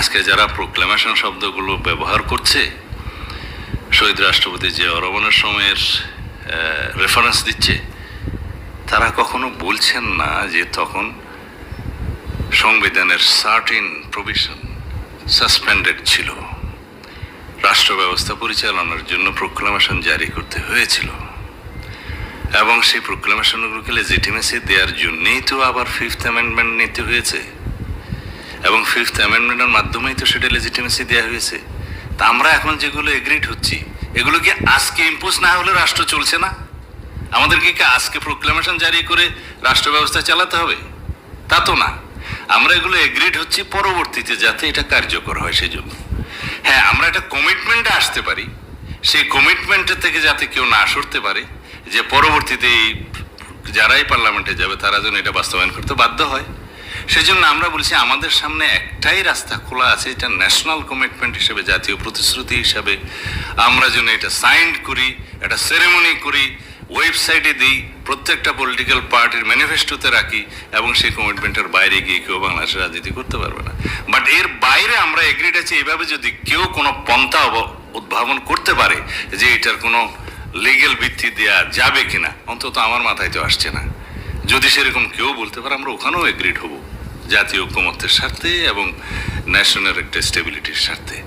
আজকে যারা প্রোক্লেমেশন শব্দগুলো ব্যবহার করছে, শহীদ রাষ্ট্রপতি যে রমনের সময়ের রেফারেন্স দিচ্ছে, তারা কখনো বলছেন না যে তখন সংবিধানের সার্টিন প্রভিশন সাসপেন্ডেড ছিল। রাষ্ট্র ব্যবস্থা পরিচালনার জন্য প্রোক্লামেশন জারি করতে হয়েছিল। এবং সেই প্রোক্লামেশনগুলোকে লেজিটিমেসি দেওয়ার জন্যেই তো আবার ফিফথ অ্যামেন্ডমেন্ট নিতে হয়েছে। ফিফথ অ্যামেন্ডমেন্টের মাধ্যমেই তো সেটা লেজিটিমেসি দেওয়া হয়েছে। তা আমরা এখন যেগুলো এগ্রিড হচ্ছি, এগুলো কি আজকে ইম্পোজ না হলে রাষ্ট্র চলছে না? আমাদেরকে কি আজকে প্রোক্লামেশন জারি করে রাষ্ট্র ব্যবস্থা চালাতে হবে? তা তো না। আমরা এগুলো এগ্রিড হচ্ছি পরবর্তীতে যাতে এটা কার্যকর হয় সেই জন্য হ্যাঁ আমরা একটা কমিটমেন্টে আসতে পারি। সেই কমিটমেন্টের থেকে যাতে কেউ না সরতে পারে, যে পরবর্তীতে এই যারাই পার্লামেন্টে যাবে, তারা যেন এটা বাস্তবায়ন করতে বাধ্য হয়। সেজন্য আমরা বলছি আমাদের সামনে একটাই রাস্তা খোলা আছে, এটা ন্যাশনাল কমিটমেন্ট হিসেবে, জাতীয় প্রতিশ্রুতি হিসাবে। আমরা যেন এটা সাইন করি এটা সেরেমনি করি ওয়েবসাইটে দিই, প্রত্যেকটা পলিটিক্যাল পার্টির ম্যানিফেস্টোতে রাখি এবং সেই কমিটমেন্টের বাইরে গিয়ে কেউ বাংলাদেশের রাজনীতি করতে পারবে না। বাট এর বাইরে আমরা এগ্রিড আছি এভাবে যদি কেউ কোনো পন্থা উদ্ভাবন করতে পারে যে এটার কোনো লিগেল ভিত্তি দেওয়া যাবে কিনা, অন্তত আমার মাথায় তো আসছে না। যদি সেরকম কেউ বলতে পারে, আমরা ওখানেও এগ্রিড হব। জাতীয় ঐক্যমত্যের স্বার্থে এবং ন্যাশনাল একটা স্টেবিলিটির স্বার্থে।